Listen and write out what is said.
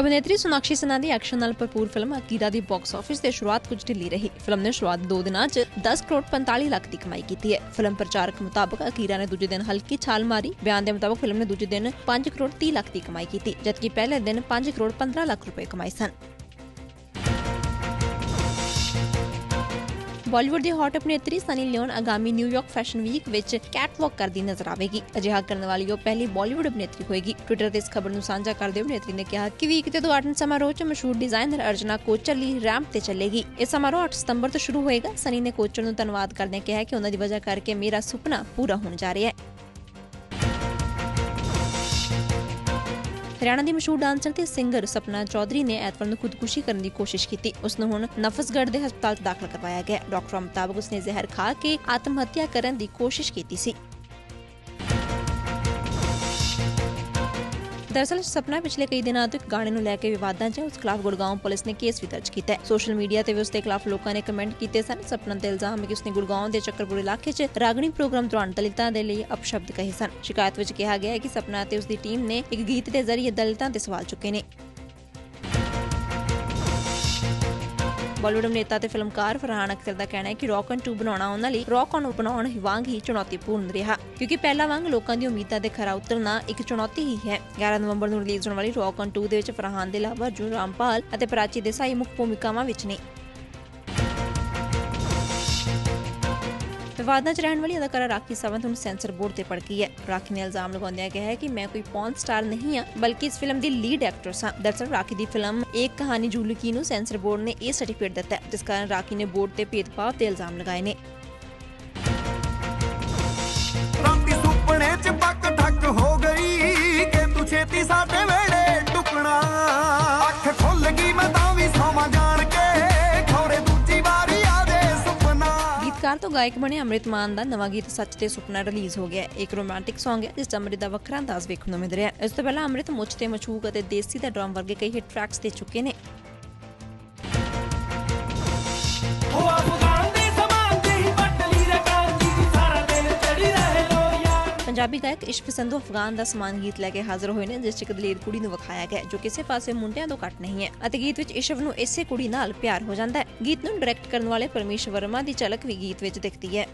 ਅਭਿਨੇਤਰੀ ਸੋਨਾਕਸ਼ੀ ਸਿਨਹਾ ਦੀ ਐਕਸ਼ਨ ਨਾਲ ਭਰਪੂਰ ਫਿਲਮ ਅਕੀਰਾ ਦੀ ਬਾਕਸ ਆਫਿਸ ਤੇ ਸ਼ੁਰੂਆਤ ਕੁਝ ਢਿੱਲੀ ਰਹੀ। ਫਿਲਮ ਨੇ ਸ਼ੁਰੂਆਤ 2 ਦਿਨਾਂ 'ਚ 10 ਕਰੋੜ 45 ਲੱਖ ਦੀ ਕਮਾਈ ਕੀਤੀ ਹੈ। ਫਿਲਮ ਪ੍ਰਚਾਰਕ ਮੁਤਾਬਕ ਅਕੀਰਾ ਨੇ ਦੂਜੇ ਦਿਨ ਹਲਕੀ ਛਾਲ ਮਾਰੀ। ਬਿਆਨ ਦੇ ਮੁਤਾਬਕ ਫਿਲਮ ਨੇ ਦੂਜੇ ਦਿਨ 5 ਕਰੋੜ 30 ਲੱਖ ਦੀ ਕਮਾਈ ਕੀਤੀ, ਜਦਕਿ ਪਹਿਲੇ ਦਿਨ 5 ਕਰੋੜ 15 ਲੱਖ ਰੁਪਏ ਕਮਾਏ ਸਨ। ਬਾਲੀਵੁੱਡ ਦੀ ਹੌਟ ਅਭਿਨੇਤਰੀ ਸਨੀ ਲਿਓਨ ਆਗਾਮੀ ਨਿਊਯਾਰਕ ਫੈਸ਼ਨ ਵੀਕ ਵਿੱਚ ਕੈਟਵਾਕ ਕਰਦੀ ਨਜ਼ਰ ਆਵੇਗੀ। ਅਜਿਹਾ ਕਰਨ ਵਾਲੀ ਉਹ ਪਹਿਲੀ ਬਾਲੀਵੁੱਡ ਅਭਿਨੇਤਰੀ ਹੋਏਗੀ। ਟਵਿੱਟਰ ਤੇ ਇਸ ਖਬਰ ਨੂੰ ਸਾਂਝਾ ਕਰਦੇ ਅਭਿਨੇਤਰੀ ਨੇ ਕਿਹਾ ਕਿ ਵੀਕ ਦੇ ਉਦਘਾਟਨ ਸਮਾਰੋਹ 'ਚ ਮਸ਼ਹੂਰ ਡਿਜ਼ਾਈਨਰ ਅਰਜਨਾ ਕੋਚਰ ਲਈ ਰੈਂਪ ਤੇ ਚੱਲੇਗੀ। ਇਹ ਸਮਾਰੋਹ 8 ਸਤੰਬਰ ਤੋਂ ਸ਼ੁਰੂ ਹੋਏਗਾ। ਸਨੀ ਨੇ ਕੋਚਰ ਨੂੰ ਧੰਨਵਾਦ ਕਰਦਿਆਂ ਕਿਹਾ ਕਿ ਉਹਨਾਂ ਦੀ ਵਜ੍ਹਾ ਕਰਕੇ ਮੇਰਾ ਸੁਪਨਾ ਪੂਰਾ ਹੋਣ ਜਾ ਰਿਹਾ ਹੈ। ਹਰਿਆਣਾ ਦੀ ਮਸ਼ਹੂਰ ਡਾਂਸਰ ਤੇ ਸਿੰਗਰ ਸਪਨਾ ਚੌਧਰੀ ਨੇ ਐਤਵਾਰ ਨੂੰ ਖੁਦਕੁਸ਼ੀ ਕਰਨ ਦੀ ਕੋਸ਼ਿਸ਼ ਕੀਤੀ। ਉਸ ਨੂੰ ਹੁਣ ਨਫਸਗੜ੍ਹ ਦੇ ਹਸਪਤਾਲ 'ਚ ਦਾਖਲ ਕਰਵਾਇਆ ਗਿਆ ਡਾਕਟਰਾਂ ਮੁਤਾਬਕ ਉਸਨੇ ਜ਼ਹਿਰ ਖਾ ਕੇ ਆਤਮ ਹੱਤਿਆ ਕਰਨ ਦੀ ਕੋਸ਼ਿਸ਼ ਕੀਤੀ ਸੀ। ਦਰਅਸਲ ਸਪਨਾ ਪਿਛਲੇ ਕਈ ਦਿਨਾਂ ਤੋਂ ਇੱਕ ਗਾਣੇ ਨੂੰ ਲੈ ਕੇ ਵਿਵਾਦਾਂ 'ਚ ਉਸ ਖਿਲਾਫ ਗੁੜਗਾਉਂ ਪੁਲਿਸ ਨੇ ਕੇਸ ਵੀ ਦਰਜ ਕੀਤਾ ਹੈ। ਸੋਸ਼ਲ ਮੀਡੀਆ ਤੇ ਵੀ ਉਸ ਦੇ ਖਿਲਾਫ ਲੋਕਾਂ ਨੇ ਕਮੈਂਟ ਕੀਤੇ ਸਨ। ਸਪਨਾ ਤੇ ਇਲਜ਼ਾਮ ਹੈ ਕਿ ਉਸਨੇ ਗੁੜਗਾਉਂ ਦੇ ਚੱਕਰਪੁਰ ਇਲਾਕੇ 'ਚ ਰਾਗਣੀ ਪ੍ਰੋਗਰਾਮ ਦੌਰਾਨ ਦਲਿਤਾਂ ਦੇ ਲਈ ਅਪਸ਼ਬਦ ਕਹੇ ਸਨ। ਸ਼ਿਕਾਇਤ ਵਿੱਚ ਕਿਹਾ ਗਿਆ ਹੈ ਕਿ ਸਪਨਾ ਤੇ ਉਸ ਦੀ ਟੀਮ ਨੇ ਇੱਕ ਗੀਤ ਦੇ ਜ਼ਰੀਏ ਦਲਿਤਾਂ ਤੇ ਸਵਾਲ ਚੁੱਕੇ ਨੇ। ਬਾਲੀਵੁੱਡ ਅਭਿਨੇਤਾ ਤੇ ਫਿਲਮਕਾਰ ਫਰਹਾਨ ਅਖਤਰ ਦਾ ਕਹਿਣਾ ਹੈ ਕਿ ਰੌਕ ਐਨ 2 ਬਣਾਉਣਾ ਉਹਨਾਂ ਲਈ ਰੌਕ ਔਨ ਬਣਾਉਣ ਵਾਂਗ ਹੀ ਚੁਣੌਤੀਪੂਰਨ ਰਿਹਾ, ਕਿਉਂਕਿ ਪਹਿਲਾ ਵਾਂਗ ਲੋਕਾਂ ਦੀ ਉਮੀਦਾਂ ਦੇ ਖਰਾ ਉਤਰਨਾ ਇੱਕ ਚੁਣੌਤੀ ਹੀ ਹੈ। 11 ਨਵੰਬਰ ਨੂੰ ਰਿਲੀਜ਼ ਹੋਣ ਵਾਲੀ ਰੌਕ ਔਨ 2 ਦੇ ਵਿੱਚ ਫਰਹਾਨ ਦੇ ਇਲਾਵਾ ਅਰਜੁਨ ਰਾਮਪਾਲ ਅਤੇ ਪ੍ਰਾਚੀ ਦੇਸਾਈ ਮੁੱਖ ਭੂਮਿਕਾਵਾਂ ਵਿੱਚ ਨੇ। ਵਿਵਾਦਾਂ 'ਚ ਰਹਿਣ ਵਾਲੀ ਅਦਾਕਾਰਾ ਰਾਖੀ ਸਵੰਤ ਹੁਣ ਸੈਂਸਰ ਬੋਰਡ ਤੇ ਭੜਕੀ ਹੈ। ਰਾਖੀ ਨੇ ਇਲਜ਼ਾਮ ਲਗਾਉਂਦਿਆਂ ਕਿਹਾ ਹੈ ਕਿ ਮੈਂ ਕੋਈ ਪੌਨ ਸਟਾਰ ਨਹੀਂ ਹਾਂ, ਬਲਕਿ ਇਸ ਫਿਲਮ ਦੀ ਲੀਡ ਐਕਟਰਸ ਹਾਂ। ਦਰਸਲ ਰਾਖੀ ਦੀ ਫਿਲਮ ਇੱਕ ਕਹਾਣੀ ਜੂਲਕੀ ਨੂੰ ਸੈਂਸਰ ਬੋਰਡ ਨੇ ਇਹ ਸਰਟੀਫਿਕੇਟ ਦਿੱਤਾ ਜਿਸ ਕਾਰਨ ਰਾਖੀ ਨੇ ਬੋਰਡ ਤੇ ਭੇਦਭਾਵ ਦੇ ਇਲਜ਼ਾਮ ਲਗਾਏ ਨੇ। ਗੀਤਕਾਰ ਤੋਂ ਗਾਇਕ ਬਣੇ ਅੰਮ੍ਰਿਤ ਮਾਨ ਦਾ ਨਵਾਂ ਗੀਤ ਸੱਚ ਤੇ ਸੁਪਨਾ ਰਿਲੀਜ਼ ਹੋ ਗਿਆ ਹੈ। ਇੱਕ ਰੋਮਾਂਟਿਕ Song ਹੈ, ਜਿਸ 'ਚ ਅੰਮ੍ਰਿਤ ਦਾ ਵੱਖਰਾ ਅੰਦਾਜ਼ ਵੇਖਣ ਨੂੰ ਮਿਲ ਰਿਹਾ ਹੈ। ਇਸ ਤੋਂ ਪਹਿਲਾਂ ਅੰਮ੍ਰਿਤ ਮੁੱਛ ਤੇ ਮਚੂਕ ਅਤੇ ਦੇਸੀ ਦਾ ਡਰਮ ਵਰਗੇ ਕਈ ਹਿੱਟ ਟਰੈਕਸ ਦੇ ਚੁੱਕੇ ਨੇ। ਪੰਜਾਬੀ ਗਾਇਕ ਇਸ਼ਕ ਸੰਧੂ ਅਫਗਾਨ ਦਾ ਸਮਾਨ ਗੀਤ ਲੈ ਕੇ ਹਾਜ਼ਰ ਹੋਏ ਨੇ, ਜਿਸ 'ਚ ਇੱਕ ਦਲੇਰ ਕੁੜੀ ਨੂੰ ਵਿਖਾਇਆ ਗਿਆ ਜੋ ਕਿਸੇ ਪਾਸੇ ਮੁੰਡਿਆਂ ਤੋਂ ਘੱਟ ਨਹੀਂ ਹੈ ਅਤੇ ਗੀਤ ਵਿੱਚ ਇਸ਼ਵ ਨੂੰ ਇਸੇ ਕੁੜੀ ਨਾਲ ਪਿਆਰ ਹੋ ਜਾਂਦਾ ਹੈ। ਗੀਤ ਨੂੰ ਡਾਇਰੈਕਟ ਕਰਨ ਵਾਲੇ ਪਰਮੇਸ਼ ਵਰਮਾ ਦੀ ਝਲਕ ਵੀ ਗੀਤ ਵਿੱਚ ਦਿਖਦੀ ਹੈ।